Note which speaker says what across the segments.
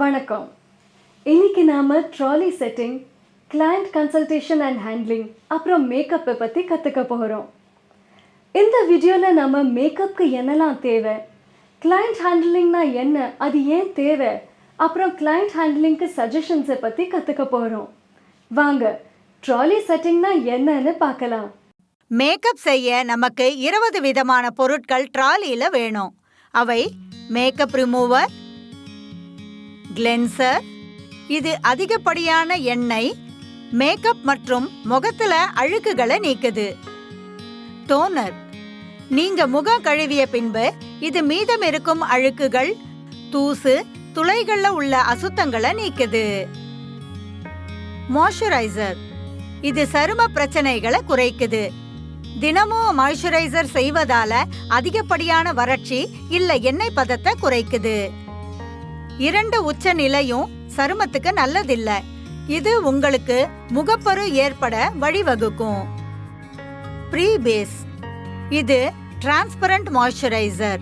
Speaker 1: வணக்கம். இன்னைக்கு நாம trolley setting client consultation and handling அப்புறம் மேக்கப்பை பற்றி கற்றுக்க போகிறோம் இந்த வீடியோவில் நம்ம மேக்கப்புக்கு என்னெல்லாம் தேவை கிளையண்ட் ஹேண்ட்லிங்னா என்ன அது ஏன் தேவை அப்புறம் கிளையண்ட் ஹேண்ட்லிங்க்கு சஜஷன்ஸை பற்றி கற்றுக்க போகிறோம் வாங்க ட்ராலி செட்டிங்னா என்னன்னு பார்க்கலாம்.
Speaker 2: மேக்கப் செய்ய நமக்கு இருபது விதமான பொருட்கள் ட்ராலியில் வேணும். அவை மேக்கப் ரிமூவர் கிளென்சர் இது அதிகப்படியான எண்ணெய் மேக்கப் மற்றும் முகத்துல அழுக்குகளை நீக்குது. டோனர் நீங்க முகம் கழுவிய பின்பு இது மீதம் இருக்கும் அழுக்குகள் தூசு துளைகள்ல உள்ள அசுத்தங்களை நீக்குது. மாய்ஸ்சரைசர் இது சரும பிரச்சனைகளை குறைக்குது. தினமும் மாய்ஸ்சரைசர் செய்வதால அதிகப்படியான வறட்சி இல்ல எண்ணெய் பதத்தை குறைக்குது. இரண்டு உச்ச நிலையும் சருமத்துக்கு நல்லதில்ல. இது உங்களுக்கு முகப்பரு ஏற்பட வழிவகுக்கும். ப்ரீ பேஸ் இது டிரான்ஸ்பரண்ட் மாய்ஸ்சரைசர்.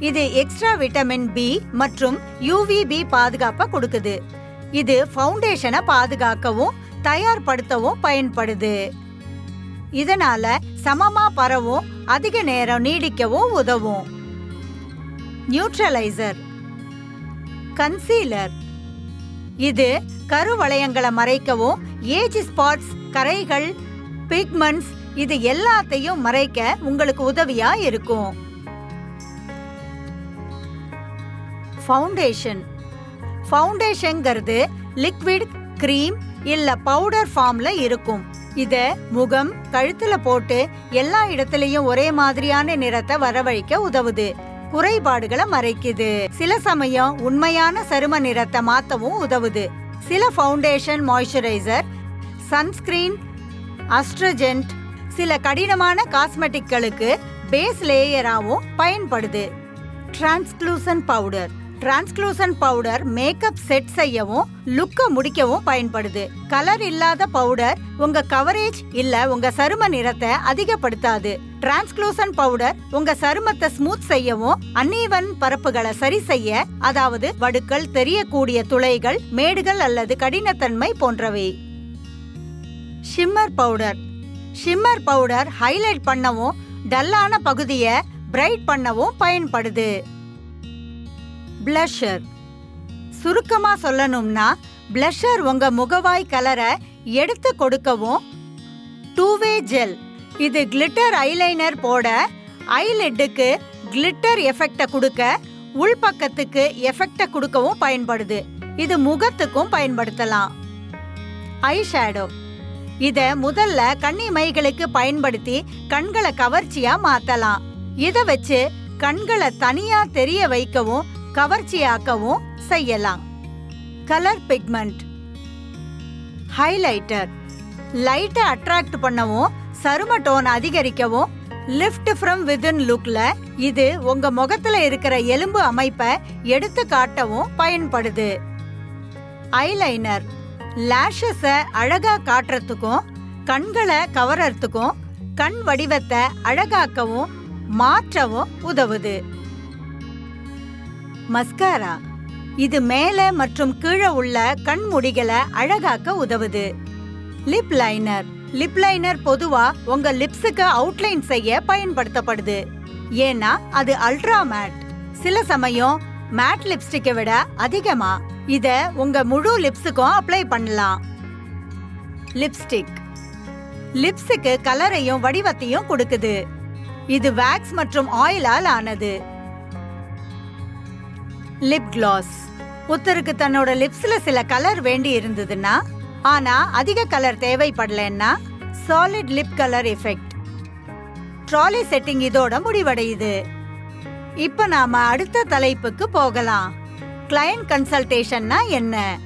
Speaker 2: இது எக்ஸ்ட்ரா விட்டமின் பி மற்றும் யூவிபி பாதுகாப்பை கொடுக்குது. இது ஃபவுண்டேஷனை பாதுகாக்கவும் தயார்படுத்தவும் பயன்படுது. இதனால சமமா பரவும் அதிக நேரம் நீடிக்கவும் உதவும். நியூட்ரலைசர். கன்சீலர் இது கருவளையங்களை மறைக்கவும் ஏஜ் ஸ்பாட்ஸ் கரைகள் பிக்மெண்ட்ஸ் இது எல்லாத்தையும் மறைக்க உங்களுக்கு உதவியா இருக்கும். ஃபவுண்டேஷன் ஃபவுண்டேஷன்ங்கிறது லிக்விட் கிரீம் இல்ல பவுடர் ஃபார்ம்ல இருக்கும். இத முகம் கழுத்துல போட்டு எல்லா இடத்துலயும் ஒரே மாதிரியான நிறத்தை வரவழைக்க உதவுது. குறைபாடுகளை மறைக்குது. சில சமயம் உண்மையான சரும நிறத்தை மாத்தவும் உதவுது. சில ஃபவுண்டேஷன் மாய்ஸ்சரைசர் சன்ஸ்கிரீன் அஸ்ட்ரஜென்ட் சில கடினமான காஸ்மெட்டிக்களுக்கு பேஸ் லேயராகவும் பயன்படுது. Translucent powder translucent powder makeup set செய்யவும் லுக்க முடிக்கவும் பயன்படுது. கலர் இல்லாத பவுடர் உங்க கவரேஜ் இல்ல உங்க சரும நிறத்தை அதிகப்படுத்தாது. டிரான்ஸ்க்ளூசன் பவுடர் உங்க சருமத்தை ஸ்மூத் செய்யவும் அன்னீவன் பரப்புகளை சரி செய்ய அதாவது வடுக்கள் தெரியக்கூடிய துளைகள் மேடுகள் அல்லது கடினத்தன்மை போன்றவை. Shimmer powder. Shimmer powder highlight பண்ணவும் டல்லான பகுதியை பிரைட் பண்ணவும் பயன்படுது. பிளஷர் சுருக்கமா சொல்லணும்னா பிளஷர் உங்க முகவாய் கலரை எடுத்து கொடுக்கவும் டூவே ஜெல் இது கிளிட்டர் ஐலைனர் போட ஐலெட்டுக்கு கிளிட்டர் எஃபெக்ட கொடுக்க உள்பக்கத்துக்கு எஃபெக்ட கொடுக்கவும் பயன்படுது. இது முகத்துக்கும் பயன்படுத்தலாம். ஐ ஷேடோ இத முதல்ல கண்ணி மைகளுக்கு பயன்படுத்தி கண்களை கவர்ச்சியா மாத்தலாம். இத வச்சு கண்களை தனியா தெரிய வைக்கவும் கவர்ச்சியாக்கவும் செய்யலாம். கலர் பிக்மெண்ட் ஹைலைட்டர் லைட்டை அட்ராக்ட் பண்ணவும் சரும டோன் அதிகரிக்கவும் லிஃப்ட் ஃப்ரம் வித்தின் லுக்ல இது உங்க முகத்துல இருக்கிற எலும்பு அமைப்பை எடுத்து காட்டவும் பயன்படுது. ஐலைனர் லேஷஸ அழகா காட்டுறதுக்கும் கண்களை கவரத்துக்கும் கண் வடிவத்தை அழகாக்கவும் மாற்றவும் உதவுது. மஸ்காரா. இது மேல மற்றும் கீழே உள்ள கண் முடிகளை அழகாக்க உதவுது. Lip liner. லிப் லைனர் பொதுவா உங்க லிப்ஸுக்கு அவுட்லைன் செய்ய பயன்படுத்தப்படுது. ஏன்னா அது அல்ட்ரா மேட். சில சமயம் மேட் லிப்ஸ்டிக்கை விட அதிகமா இத உங்க முழு லிப்ஸுக்கும் அப்ளை பண்ணலாம். லிப்ஸ்டிக். லிப்ஸுக்கு கலரையும் வடிவத்தையும் கொடுக்குது. இது வேக்ஸ் மற்றும் ஆயிலால் ஆனது. லிப் கிளாஸ் ஒருத்தருக்கு தன்னோட லிப்ஸ்ல சில கலர் வேண்டி இருந்ததுன்னா ஆனா அதிக colour தேவைப்படலன்னா solid lip colour effect trolley setting இதோட முடிவடையுது. இப்ப நாம அடுத்த தலைப்புக்கு போகலாம். கிளையண்ட் கன்சல்டேஷன்னா என்ன?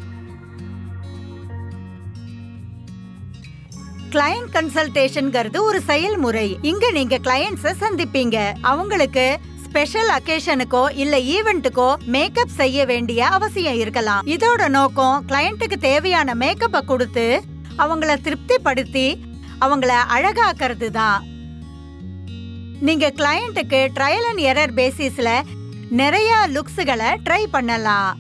Speaker 2: கிளையண்ட் கன்சல்டேஷன்ங்கிறது ஒரு செயல்முறை. இங்க நீங்க கிளையண்ட்ஸை சந்திப்பீங்க. அவங்களுக்கு ஸ்பெஷல் அகேஷனுக்கோ இல்ல ஈவெண்ட்டுக்கோ மேக்கப் செய்ய வேண்டிய அவசியம் இருக்கலாம். இதோட நோக்கம் கிளையண்ட்டுக்கு தேவையான மேக்கப்பை கொடுத்து அவங்கள திருப்திப்படுத்தி அவங்கள அழகாக்கிறது தான் நீங்க கிளையண்ட்டுக்கு ட்ரையல் அண்ட் எரர் பேசிஸ்ல நிறைய லுக்ஸுகளை ட்ரை பண்ணலாம்.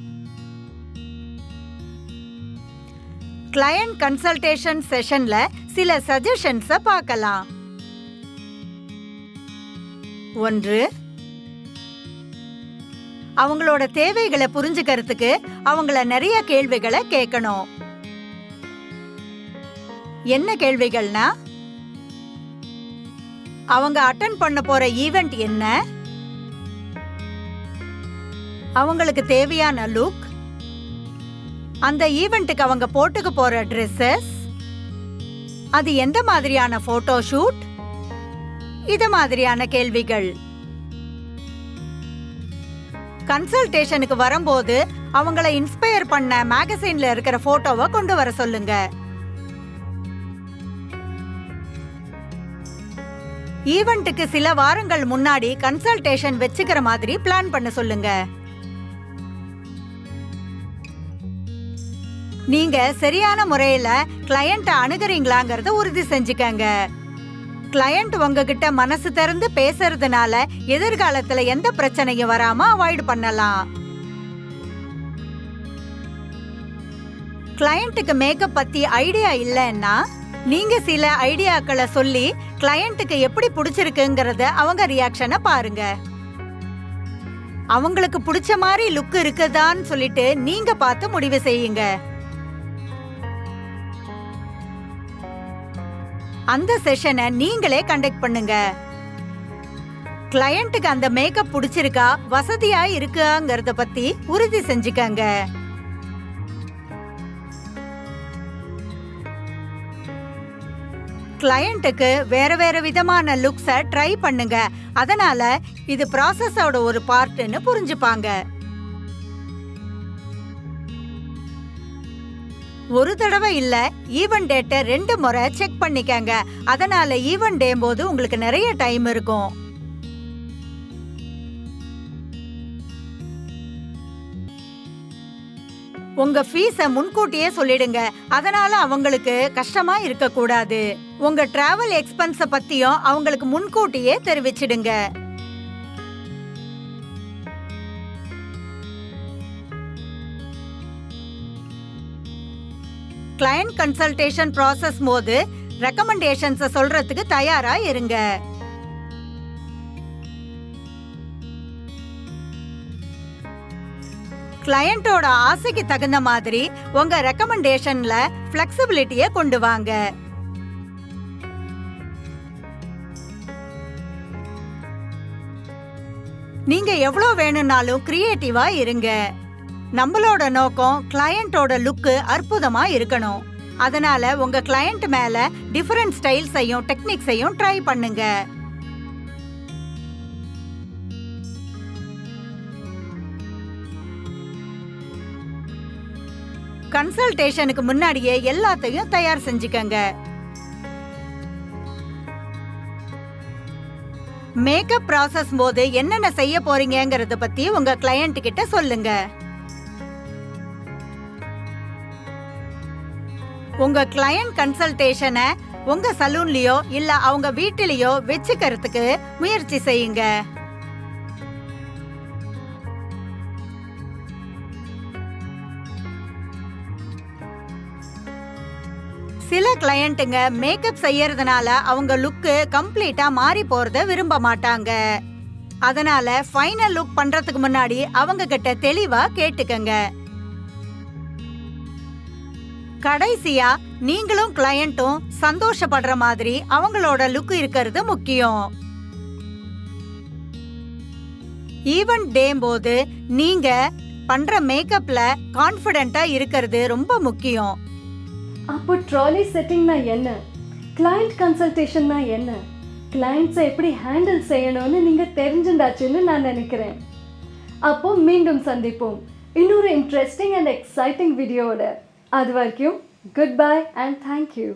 Speaker 2: கிளையண்ட் கன்சல்டேஷன் செஷன்ல சில சஜஷன்ஸை பார்க்கலாம். ஒன்று அவங்களோட தேவைகளை புரிஞ்சுக்கிறதுக்கு அவங்கள நிறைய கேள்விகளை கேட்கணும். என்ன கேள்விகள்னா அவங்க அட்டன் பண்ண போற ஈவெண்ட் என்ன? அவங்களுக்கு தேவையான லுக் அந்த ஈவெண்ட்டுக்கு அவங்க போட்டுக்க போற ட்ரெஸ்ஸஸ் அது எந்த மாதிரியான போட்டோ ஷூட் இது மாதிரியான கேள்விகள். கன்சல்டேஷனுக்கு வரும்போது அவங்கள இன்ஸ்பயர் பண்ண மேகசைன்ல இருக்கிற போட்டோவை கொண்டு வர சொல்லுங்க. ஈவெண்ட்டுக்கு சில வாரங்கள் முன்னாடி கன்சல்டேஷன் வச்சுக்கிற மாதிரி பிளான் பண்ண சொல்லுங்க. நீங்க சரியான முறையில கிளையண்ட்டை அணுகுறீங்களாங்கறத உறுதி செஞ்சுக்கங்க. கிளையண்ட் உங்ககிட்ட மனசு திறந்து பேசுறதுனால எதிர்காலத்துல எந்த பிரச்சனையும் வராம அவாய்ட் பண்ணலாம். கிளையண்ட்டுக்கு மேக்கப் பத்தி ஐடியா இல்லைன்னா நீங்க சில ஐடியாக்களை சொல்லி கிளையண்ட்டுக்கு எப்படி பிடிச்சிருக்குங்கிறத அவங்க ரியாக்ஷனை பாருங்க. அவங்களுக்கு பிடிச்ச மாதிரி லுக் இருக்குதான்னு சொல்லிட்டு நீங்க பார்த்து முடிவு செய்யுங்க. அந்த செஷனை நீங்களே கண்டக்ட் பண்ணுங்க. கிளையண்ட்டுக்கு அந்த மேக்கப் பிடிச்சிருக்கா வசதியா இருக்காங்கறத பத்தி உறுதி செஞ்சுக்கங்க. கிளையண்ட்டுக்கு வேற வேற விதமான லுக்ஸை ட்ரை பண்ணுங்க. அதனால இது ப்ராசஸோட ஒரு பார்ட்னு புரிஞ்சுப்பாங்க. ஒரு தடவை இல்ல ஈவன் டேட்டை ரெண்டு முறை செக் பண்ணிக்கங்க. அதனால ஈவன் டே போது உங்களுக்கு நிறைய டைம் இருக்கும். உங்க ஃபீஸ முன்கூட்டியே சொல்லிடுங்க. அதனால அவங்களுக்கு கஷ்டமா இருக்க கூடாது உங்க டிராவல் எக்ஸ்பென்ஸ பத்தியும் அவங்களுக்கு முன்கூட்டியே தெரிவிச்சிடுங்க. கிளையண்ட் கன்சல்டேஷன் ப்ராசஸ் போது ரெக்கமெண்டேஷன்ஸை சொல்றதுக்கு தயாரா இருங்க. கிளையண்டோட ஆசைக்கு தகுந்த மாதிரி உங்க ரெக்கமெண்டேஷன்ல ஃபிளெக்சிபிலிட்டியை கொண்டு வாங்க. நீங்க எவ்வளோ வேணும்னாலும் கிரியேட்டிவா இருங்க. நம்மளோட நோக்கம் கிளையண்டோட லுக்கு அற்புதமா இருக்கணும். அதனால உங்க கிளையண்ட் மேல டிஃபரெண்ட் ஸ்டைல்ஸையும் டெக்னிக்ஸையும் ட்ரை பண்ணுங்க. கன்சல்டேஷனுக்கு முன்னாடியே எல்லாத்தையும் தயார் செஞ்சுக்கங்க. மேக்கப் ப்ராசஸ் போது என்னென்ன செய்ய போறீங்கங்கறத பத்தி உங்க கிளையண்ட் கிட்ட சொல்லுங்க. உங்க கிளையண்ட் கன்சல்டேஷனை உங்க சலூன்லயோ இல்ல அவங்க வீட்டிலேயோ வச்சுக்கிறதுக்கு முயற்சி செய்யுங்க. சில கிளையண்ட்டுங்க மேக்கப் செய்யறதுனால அவங்க லுக்கு கம்ப்ளீட்டா மாறி போறத விரும்ப மாட்டாங்க. அதனால ஃபைனல் லுக் பண்றதுக்கு முன்னாடி அவங்க கிட்ட தெளிவா கேட்டுக்கங்க. கடைசியா நீங்களும் கிளையண்ட்டும் சந்தோஷப்படுற மாதிரி அவங்களோட லுக் இருக்கிறது முக்கியம். ஈவென்ட் டே போது நீங்க பண்ற மேக்கப்ல கான்ஃபிடென்ட்டா இருக்கிறது ரொம்ப முக்கியம்.
Speaker 1: அப்போ ட்ராலி செட்டிங்னா என்ன? கிளையண்ட் கன்சல்டேஷன்னா என்ன? கிளையண்ட்ஸை எப்படி ஹேண்டில் செய்யணும்னு நீங்கள் தெரிஞ்சுண்டாச்சுன்னு நான் நினைக்கிறேன். அப்போ மீண்டும் சந்திப்போம். இன்னொரு இன்ட்ரெஸ்டிங் அண்ட் எக்ஸைட்டிங் வீடியோவில் அது வரைக்கும் குட் பை அண்ட் தேங்க்யூ